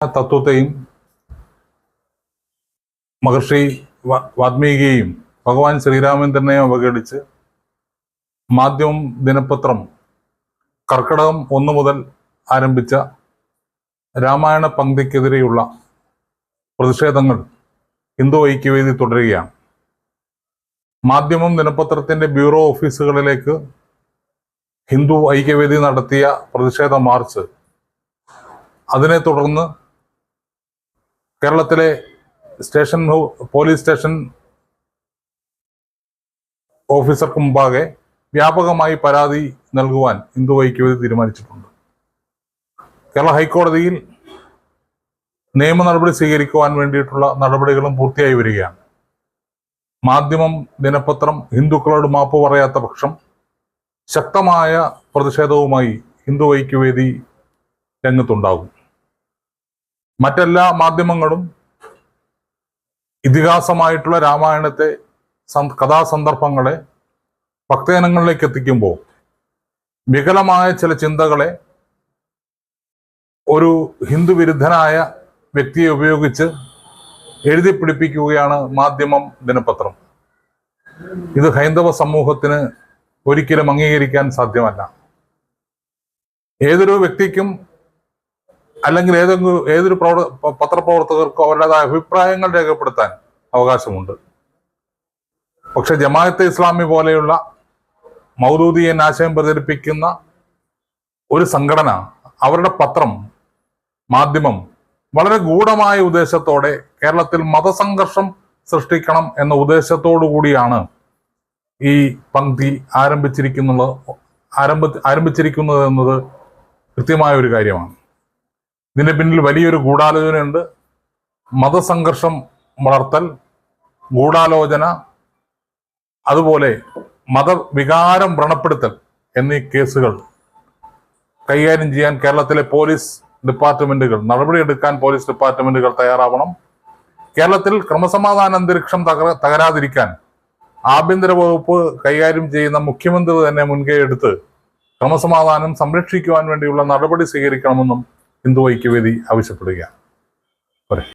തത്വത്തെയും മഹർഷി വാത്മീകിയെയും ഭഗവാൻ ശ്രീരാമചന്ദ്രനെയും അവഗണിച്ച് മാധ്യമം ദിനപത്രം കർക്കിടകം ഒന്നു മുതൽ ആരംഭിച്ച രാമായണ പങ്ക്തിക്കെതിരെയുള്ള പ്രതിഷേധങ്ങൾ ഹിന്ദു ഐക്യവേദി തുടരുകയാണ്. മാധ്യമം ദിനപത്രത്തിന്റെ ബ്യൂറോ ഓഫീസുകളിലേക്ക് ഹിന്ദു ഐക്യവേദി നടത്തിയ പ്രതിഷേധ മാർച്ച് അതിനെ തുടർന്ന് കേരളത്തിലെ സ്റ്റേഷൻ പോലീസ് സ്റ്റേഷൻ ഓഫീസർക്ക് മുമ്പാകെ വ്യാപകമായി പരാതി നൽകുവാൻ ഇന്ദു വൈക്കോതി തീരുമാനിച്ചിട്ടുണ്ട്. കേരള ഹൈക്കോടതിയിൽ നിയമ നടപടി സ്വീകരിക്കുവാൻ വേണ്ടിയിട്ടുള്ള നടപടികളും പൂർത്തിയായി വരികയാണ്. മാധ്യമം ദിനപത്രം ഹിന്ദുക്കളോട് മാപ്പ് പറയാത്ത പക്ഷം ശക്തമായ പ്രതിഷേധവുമായി ഹിന്ദു ഐക്യവേദി രംഗത്തുണ്ടാകും. മറ്റെല്ലാ മാധ്യമങ്ങളും ഇതിഹാസമായിട്ടുള്ള രാമായണത്തെ കഥാസന്ദർഭങ്ങളെ ഭക്തജനങ്ങളിലേക്ക് എത്തിക്കുമ്പോൾ വികലമായ ചില ചിന്തകളെ ഒരു ഹിന്ദു വിരുദ്ധനായ വ്യക്തിയെ ഉപയോഗിച്ച് എഴുതി പിടിപ്പിക്കുകയാണ് മാധ്യമം ദിനപത്രം. ഇത് ഹൈന്ദവ സമൂഹത്തിന് ഒരിക്കലും അംഗീകരിക്കാൻ സാധ്യമല്ല. ഏതൊരു വ്യക്തിക്കും അല്ലെങ്കിൽ ഏതെങ്കിലും ഏതൊരു പ്രവർത്ത പത്രപ്രവർത്തകർക്കോ അവരുടേതായ അഭിപ്രായങ്ങൾ രേഖപ്പെടുത്താൻ അവകാശമുണ്ട്. പക്ഷെ ജമാഅത്തെ ഇസ്ലാമി പോലെയുള്ള മൗദൂദിയൻ ആശയം പ്രചരിപ്പിക്കുന്ന ഒരു സംഘടന അവരുടെ പത്രം മാധ്യമം വളരെ ഗൂഢമായ ഉദ്ദേശത്തോടെ കേരളത്തിൽ മതസംഘർഷം സൃഷ്ടിക്കണം എന്ന ഉദ്ദേശത്തോടു കൂടിയാണ് ഈ പങ്ക്തി ആരംഭിച്ചിരിക്കുന്നുള്ള ആരംഭ ആരംഭിച്ചിരിക്കുന്നത് എന്നത് കൃത്യമായ ഒരു കാര്യമാണ്. ഇതിന്റെ പിന്നിൽ വലിയൊരു ഗൂഢാലോചനയുണ്ട്. മതസംഘർഷം വളർത്തൽ ഗൂഢാലോചന അതുപോലെ മതവികാരം വ്രണപ്പെടുത്തൽ എന്നീ കേസുകൾ കൈകാര്യം ചെയ്യാൻ കേരളത്തിലെ പോലീസ് ഡിപ്പാർട്ട്മെന്റുകൾ നടപടിയെടുക്കാൻ പോലീസ് ഡിപ്പാർട്ട്മെന്റുകൾ തയ്യാറാവണം. കേരളത്തിൽ ക്രമസമാധാന അന്തരീക്ഷം തകര തകരാതിരിക്കാൻ ആഭ്യന്തര വകുപ്പ് കൈകാര്യം ചെയ്യുന്ന മുഖ്യമന്ത്രി തന്നെ മുൻകൈ എടുത്ത് ക്രമസമാധാനം സംരക്ഷിക്കുവാൻ വേണ്ടിയുള്ള നടപടി സ്വീകരിക്കണമെന്നും ഹിന്ദു ഐക്യവേദി ആവശ്യപ്പെടുകയാണ്.